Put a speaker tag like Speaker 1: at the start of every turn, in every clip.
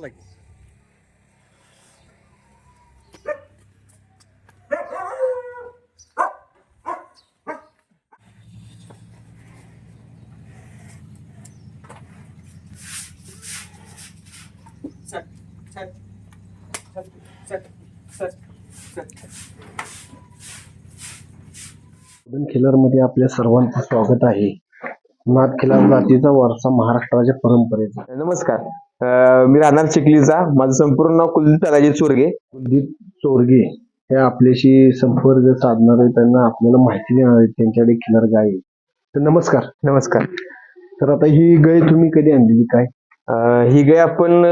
Speaker 1: चला की
Speaker 2: खिलरमध्ये आपल्या सर्वांचं स्वागत आहे. नाथ खिलार जातीचा वारसा महाराष्ट्राच्या परंपरेचा.
Speaker 3: नमस्कार. मी राहणार चिखलीचा. माझं संपूर्ण नाव कुलदीप तानाजी चोरगे.
Speaker 2: कुलदीप चोरगे हे आपल्याशी संपर्क साधणार आहेत त्यांना आपल्याला माहिती देणार आहेत त्यांच्याकडे खिलर गाय आहे. तर नमस्कार.
Speaker 3: नमस्कार.
Speaker 2: तर आता ही गाय तुम्ही कधी आणलेली काय?
Speaker 3: अं, ही गाय आपण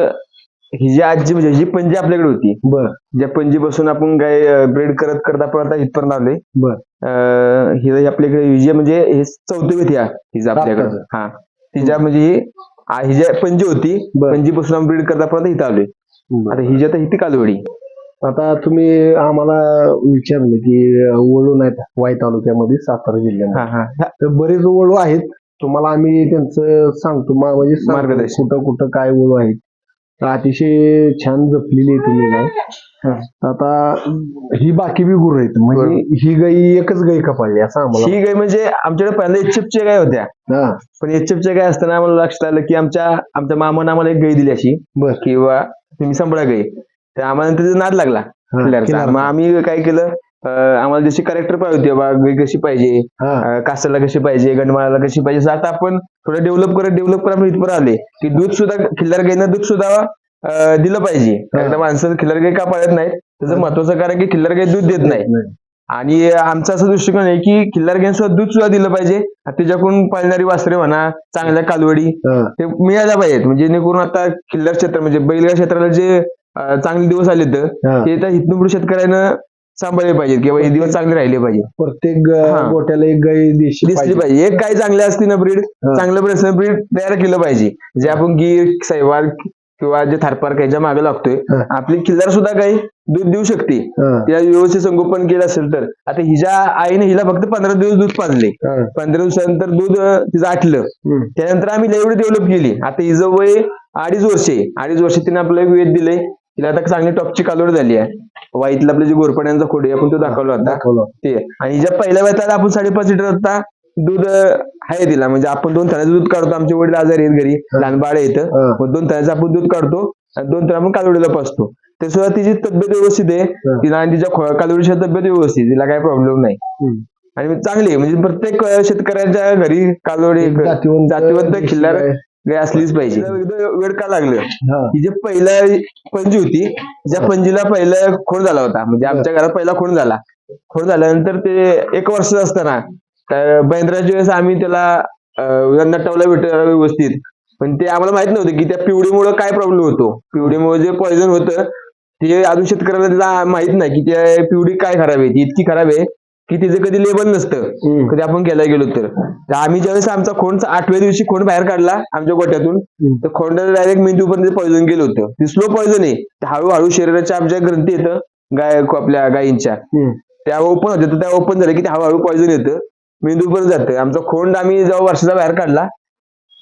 Speaker 3: ही जी आजी म्हणजे ही पंजी आपल्याकडे होती.
Speaker 2: बर.
Speaker 3: ज्या पंजी बसून आपण गाय ब्रेड करत करत आपण आता इथपर्यंत आलोय.
Speaker 2: बर.
Speaker 3: अं, ही गाय आपल्याकडे ही जी म्हणजे हे चौथी ह्या हिचं आपल्याकडे. हा. तिच्या म्हणजे ही ही जी पंजी होती
Speaker 2: बर.
Speaker 3: पंजी बसून आपण ब्रेड करत आपण इथं आलोय. आता ही जी आता ही ती कालवडी.
Speaker 2: आता तुम्ही आम्हाला विचारले की वळू नाहीत वाई तालुक्यामध्ये सातारा जिल्ह्यामध्ये.
Speaker 3: हा हा.
Speaker 2: तर बरेच वळू आहेत. तुम्हाला आम्ही त्यांचं सांगतो. मा- म्हणजे सांगतो
Speaker 3: मार्गदर्शन.
Speaker 2: कुठं कुठं काय वळू आहेत. तर अतिशय छान जपलेली आहे तुम्ही गाय. आता ही बाकी बी गुरु आहेत. म्हणजे ही गाई एकच गाई कपाळली असं आम्हाला
Speaker 3: ही गाय म्हणजे आमच्याकडे पहिल्यांदा एचएफच्या गाय होत्या.
Speaker 2: हा.
Speaker 3: पण एचएफच्या गाय असताना आम्हाला लक्षात आलं की आमच्या आमच्या मामानं आम्हाला एक गाय दिली अशी.
Speaker 2: बर.
Speaker 3: किंवा तुम्ही संभळा गाय. तर आम्हाला त्याचा नाद लागला. मग आम्ही काय केलं आम्हाला जशी करेक्टर पाहिजे होती बाबा गाय कशी पाहिजे अं, कासाला कशी पाहिजे गणमाळाला कशी पाहिजे असं आता आपण थोडं डेव्हलप करत डेव्हलप करत आपण इथपर्यंत आले की दूध सुद्धा खिल्लार गायनं दूध सुद्धा अं, दिलं पाहिजे. कारण त्या माणसं खिल्लार गाय का पाळत नाहीत त्याचं महत्वाचं कारण की खिल्लार गाय दूध देत नाही. आणि आमचा असं दृष्टिकोन आहे की खिल्लार गायनं सुद्धा दूध सुद्धा दिलं पाहिजे आणि त्याच्याकडून पाळणारी वासरे म्हणा चांगल्या कालवडी. ते मिळायला पाहिजेत. म्हणजे जेणेकरून आता खिल्लार क्षेत्र म्हणजे बैलगाड क्षेत्राला जे अं, चांगले दिवस आले तर. ते त्या इथून पुढे शेतकऱ्यानं सांभाळले पाहिजेत किंवा हे दिवस चांगले राहिले पाहिजे
Speaker 2: प्रत्येक
Speaker 3: हा.
Speaker 2: गोट्याला एक देशी
Speaker 3: दिसली
Speaker 2: पाहिजे
Speaker 3: पाहिजे एक काय चांगले असते ना ब्रीड
Speaker 2: हा.
Speaker 3: चांगलं ब्रीड असं ब्रीड तयार केलं पाहिजे जे आपण गीर सैवाल किंवा जे थारपार ह्याच्या मागे लागतोय
Speaker 2: हा.
Speaker 3: आपली खिल्लार सुद्धा काही दूध देऊ शकते
Speaker 2: हा.
Speaker 3: तिला व्यवस्थित संगोपन केलं असेल तर आता हिच्या आईने हिला फक्त पंधरा दिवस दूध पाजले
Speaker 2: हा.
Speaker 3: पंधरा दिवसानंतर दूध अं, तिचं आटलं
Speaker 2: हम्म.
Speaker 3: त्यानंतर आम्ही एवढी डेव्हलप केली आता हिचं वय अडीच वर्ष अडीच वर्ष तिने आपलं वेध दिलंय तिला आता चांगली टॉपची कालोड झाली आहे. वाईतला आपलं जे गोरपड्यांचा खोडे आपण तो दाखवला होता. ते. आणि हिच्या पहिल्या वेळेला आपण साडेपाच लिटर आता दूध आहे तिला. म्हणजे आपण दोन थराचं दूध काढतो आमचे वडील आजारी आहेत घरी लहान बाळ येतं. मग दोन थराचं आपण दूध काढतो आणि दोन थर आपण कालोडीला पाचतो ते सुद्धा तिची तब्येत व्यवस्थित आहे. तिला आणि तिच्या खो- कालोडीची तब्येत व्यवस्थित. तिला काही प्रॉब्लेम नाही. आणि चांगली आहे. म्हणजे प्रत्येक शेतकऱ्याच्या घरी कालोडी
Speaker 2: जातीवंत
Speaker 3: खिल्लार
Speaker 2: गाय
Speaker 3: असलीच पाहिजे. वेळ का लागलं.
Speaker 2: ही.
Speaker 3: जे पहिलं पंजी होती ज्या पंजीला पहिलं खूण झाला होता. म्हणजे आमच्या घरात पहिला खूण झाला. खूण झाल्यानंतर ते एक वर्ष असताना तर बेंद्राच्या वेळेस आम्ही त्याला नटवला भेट व्यवस्थित. पण ते आम्हाला माहीत नव्हतं की त्या पिवडीमुळे काय प्रॉब्लेम होतो. पिवडीमुळे जे पॉइझन होतं ते अजून शेतकऱ्याला त्याला माहीत नाही की त्या पिवडी काय खराब आहे. ती इतकी खराब आहे की तिचं कधी लेबल नसतं. कधी आपण गेला गेलो तर. आम्ही ज्यावेळेस आमचा खोंड आठव्या दिवशी खोंड बाहेर काढला आमच्या गोट्यातून तर खोंडाला डायरेक्ट मेंदूपर्यंत पॉइझन गेलं होतं. ते स्लो पॉइझन आहे. हळूहळू शरीराच्या आमच्या ग्रंथी येतं गाय आपल्या गायींच्या. त्या ओपन होत्या तर त्या ओपन झाल्या की ते हळूहळू पॉइझन येतं. मेंदूपर्यंत जातं. आमचा खोंड आम्ही जेव्हा वर्षाचा बाहेर काढला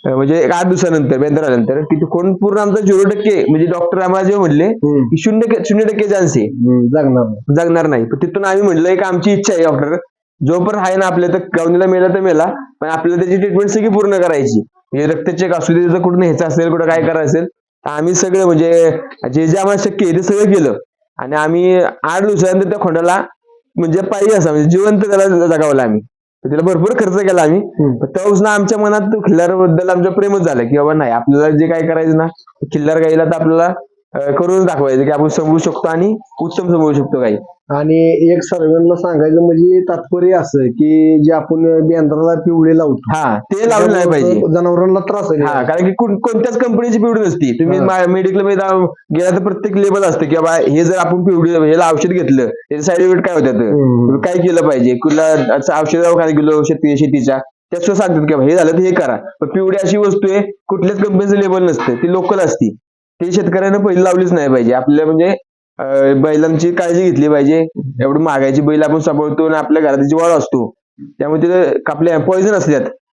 Speaker 3: म्हणजे एक आठ दिवसानंतर बेंद्र आल्यानंतर की तो खोंड पूर्ण आमचा झिरो टक्के म्हणजे डॉक्टर आम्हाला जे म्हणले. की शून्य शून्य टक्के चान्स आहे.
Speaker 2: जगणार नाही.
Speaker 3: जगणार नाही पण तिथून आम्ही म्हटलं एक आमची इच्छा आहे डॉक्टर जो पण आहे ना आपल्या तर गावणीला मेला तर मेला पण आपल्याला त्याची ट्रीटमेंट सगळी पूर्ण करायची म्हणजे रक्तचेक असू दे त्याचं कुठं न्यायचं असेल कुठं काय करायचं असेल तर आम्ही सगळं म्हणजे जे जे आम्हाला शक्य आहे ते सगळं केलं आणि आम्ही आठ दिवसानंतर त्या खोंडाला म्हणजे पाहिजे असं म्हणजे जिवंत त्याला जगावलं आम्ही त्याला भरपूर खर्च केला आम्ही. पण तेव्हापासून आमच्या मनात तो खिल्लारबद्दल आमचं प्रेमच झालं की बाबा नाही आपल्याला जे काय करायचं ना खिल्लार गाईला तर आपल्याला करूनच दाखवायचं की आपण समजू शकतो आणि उत्तम समजू शकतो गाई
Speaker 2: आणि एक सर्वांना सांगायचं म्हणजे तात्पर्य असं की जे आपण बेंद्राला पिवळे लावतो
Speaker 3: हा ते लावलं नाही पाहिजे.
Speaker 2: जनावरांना त्रास आहे.
Speaker 3: हा कारण की कोण- कोणत्याच कंपनीची पिवडी नसती. तुम्ही
Speaker 2: हा.
Speaker 3: मेडिकलमध्ये गेला तर प्रत्येक लेबल असतं की बाबा हे जर आपण पिवडी ह्याला औषध घेतलं त्याचे साईड इफेक्ट काय होतात काय केलं पाहिजे? कुठला औषध काय गेलो शेती शेतीच्या सुद्धा सांगतात की हे झालं तर हे करा. पण पिवडी अशी वस्तू आहे कुठल्याच कंपनीचं लेबल नसतं. ती लोकल असती. ती शेतकऱ्यानं पहिली लावलीच नाही पाहिजे. आपल्या म्हणजे बैलांची काळजी घेतली पाहिजे. एवढं महागायची बैल आपण सांभाळतो आणि आपल्या घरात वाढ असतो. त्यामुळे तिथे आपल्या पॉइझन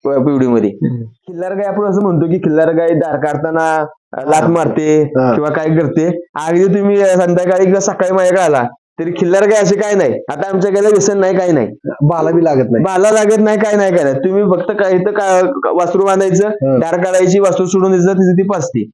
Speaker 3: प- पिवडीमध्ये. खिल्लार गाय आपण असं म्हणतो की खिल्लार गाय दार काढताना लात मारते. किंवा काय करते. अगदी तुम्ही संध्याकाळी किंवा सकाळी माझ्याकडे आला तरी खिल्लार गाय असे काय नाही. आता आमच्या गायला व्यसन नाही काय नाही.
Speaker 2: बाला बी लागत नाही.
Speaker 3: बाला लागत नाही काय नाही काय नाही तुम्ही फक्त काय इथं का- वासरू बांधायचं. दार काढायची वासरू सोडून द्यायचं तिथे ती पाचते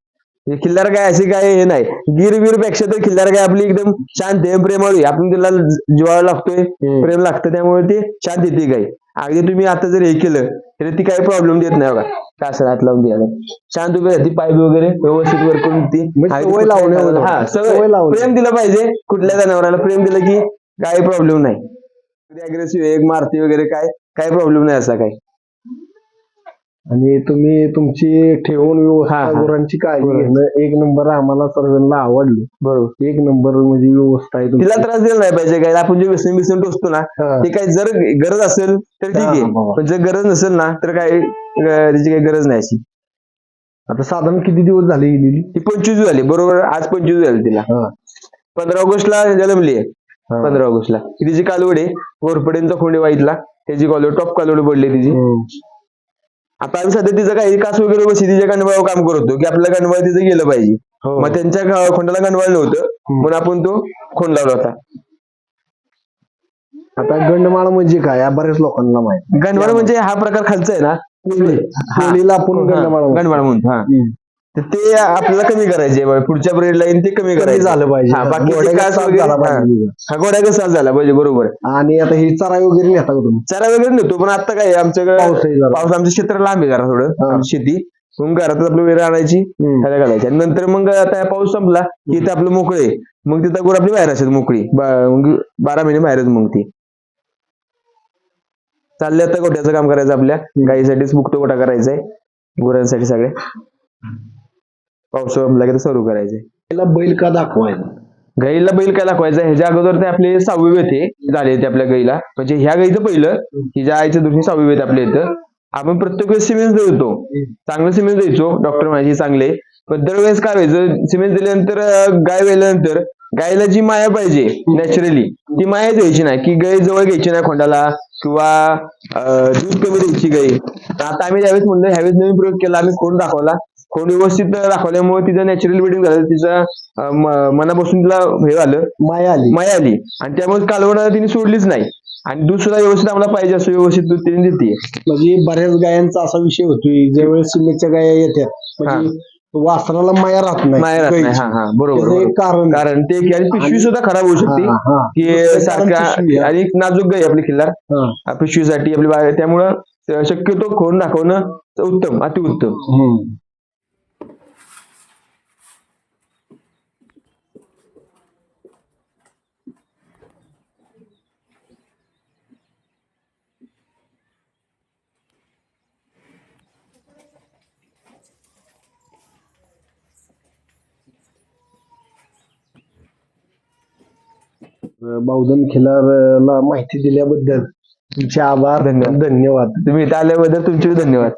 Speaker 3: खिल्लार गाय अशी काय हे नाही. गिर वीरपेक्षा तर खिल्लार गाय आपली एकदम शांत आहे. प्रेमळ. आपण तिला जीवाला लागतोय. प्रेम लागतं त्यामुळे ते शांत येते गाय अगदी तुम्ही आता जर हे केलं तरी ती काही प्रॉब्लेम देत नाही बघा. असं हात लावून द्यायला. शांत उभी राहते. पाय वगैरे व्यवस्थित वर करून ती
Speaker 2: म्हणजे सवय
Speaker 3: हा
Speaker 2: लावणे.
Speaker 3: प्रेम दिलं पाहिजे. कुठल्या जनावराला प्रेम दिलं की काही प्रॉब्लेम नाही. अग्रेसिव्ह एक मारती वगैरे काय काही प्रॉब्लेम नाही असा काही.
Speaker 2: आणि तुम्ही तुमची ठेवून
Speaker 3: हा,
Speaker 2: व्यवस्था
Speaker 3: हा.
Speaker 2: गुरांची काळजी. घेणं एक नंबर आम्हाला सर्वांना आवडलं
Speaker 3: बरोबर
Speaker 2: एक नंबर म्हणजे व्यवस्था आहे तुमची.
Speaker 3: तिला त्रास दिला नाही पाहिजे काय आपण जे व्यसन बिसन टोचतो ना
Speaker 2: हा.
Speaker 3: ते काही जर गरज असेल तर ठीक
Speaker 2: हा,
Speaker 3: आहे
Speaker 2: बाबा.
Speaker 3: पण जर गरज नसेल ना तर अं, त्याची काही गरज नाही अशी
Speaker 2: आता साधारण किती दिवस झाले गेलेली
Speaker 3: ती पंचवीस झाली बरोबर आज पंचवीस झाली तिला
Speaker 2: हा.
Speaker 3: पंधरा ऑगस्टला जन्मली आहे
Speaker 2: हा.
Speaker 3: पंधरा ऑगस्टला ही तिची कालवड आहे घोरपडेंचा खोंडे वाईटला त्याची कालवड टॉप कालवड पडली तिची
Speaker 2: हम्म.
Speaker 3: आता आम्ही सध्या तिचं काही कास वगैरे बसी तिच्या गणबाव काम करत होतो की आपल्या गणबाव तिचं गेलं पाहिजे.
Speaker 2: हो.
Speaker 3: मग त्यांच्या खोंडाला गणवाळ नव्हतं म्हणून आपण तो खोंड लावला होता.
Speaker 2: आता गंडमाळ म्हणजे काय? या बऱ्याच लोकांना माहीत.
Speaker 3: गणवाळ म्हणजे हा प्रकार खालचा आहे ना? हा.
Speaker 2: कोळीला आपण गंडमाळ म्हणतो.
Speaker 3: गणवाळ म्हणतो हा.
Speaker 2: हम्म.
Speaker 3: ते आपल्याला कमी करायचे. पुढच्या ब्रेड लाईन ते कमी करायचे.
Speaker 2: झालं पाहिजे.
Speaker 3: हा,
Speaker 2: घोड्याचा
Speaker 3: कास
Speaker 2: झाला
Speaker 3: हा.
Speaker 2: पाहिजे.
Speaker 3: गोड्या कसा झाला पाहिजे बरोबर.
Speaker 2: आणि आता ही चराई वगैरे नेता का तुम्ही?
Speaker 3: चारा वगैरे नेतो पण आता काय आमच्याकडे. पाऊस आमचं क्षेत्र लांब आहे जरा. थोडं शेती. मग घरात आपलं वेळ आणायची. त्याला घालायची. आणि नंतर मग आता पाऊस संपला की इथे आपलं मोकळे. मग तिथं गुर आपली बाहेर असतात मोकळी. बारा महिने बाहेरच मग ती. चालले आता गोट्याचं काम करायचं आपल्या. गाईसाठीच मुक्त गोटा करायचा आहे गुरांसाठी सगळे. संपला की सुरू करायचंय.
Speaker 2: त्याला बैल का दाखवायचा
Speaker 3: गाईला बैल काय दाखवायचा ह्याच्या अगोदर ते आपले सहावी वेते झाले ते आपल्या गाईला म्हणजे ह्या गाईचं पहिलं हिच्या आईच्या दृष्टी सहावी वेत आपल्या इथं. आपण प्रत्येक वेळेस सिमेंट देतो. चांगलं सिमेंट द्यायचो. डॉक्टर माझी चांगले. पण दरवेळेस काय व्हायचं? सिमेंट दिल्यानंतर गाय वेल्यानंतर गायला जी माया पाहिजे नॅचरली ती माया द्यायची नाही. की गाय जवळ घ्यायची नाही खोंडाला. किंवा दूध कमी द्यायची गाय. आता आम्ही यावेळेस म्हणलं ह्यावेळेस नवीन प्रयोग केला. आम्ही खोंड दाखवला? खोंड व्यवस्थित दाखवल्यामुळे तिचं नॅचरल बिल्डिंग झालं तिचं मनापासून तिला हे झालं.
Speaker 2: माया आली.
Speaker 3: माया आली. आणि त्यामुळे कालवड तिने सोडलीच नाही. आणि दूध सुद्धा व्यवस्थित आम्हाला पाहिजे असं व्यवस्थित दूध तिने देते.
Speaker 2: म्हणजे बऱ्याच गायांचा असा विषय होतोय ज्यावेळेस सिमेंटच्या गाया येतात म्हणजे वासराला माया राहत नाही
Speaker 3: माया राहत नाही. हा हा. बरोबर.
Speaker 2: एक कारण.
Speaker 3: कारण ते पिशवी सुद्धा खराब होऊ शकते. की
Speaker 2: दुसरं आहे.
Speaker 3: आणि नाजूक गाय आपली खिल्लार. पिशवीसाठी आपली त्यामुळं शक्यतो खोड दाखवणं उत्तम अतिउत्तम.
Speaker 2: बावधन खिलारला माहिती दिल्याबद्दल तुमचे आभार
Speaker 3: धन्यवाद.
Speaker 2: धन्यवाद
Speaker 3: तुम्ही इथं आल्याबद्दल तुमचे धन्यवाद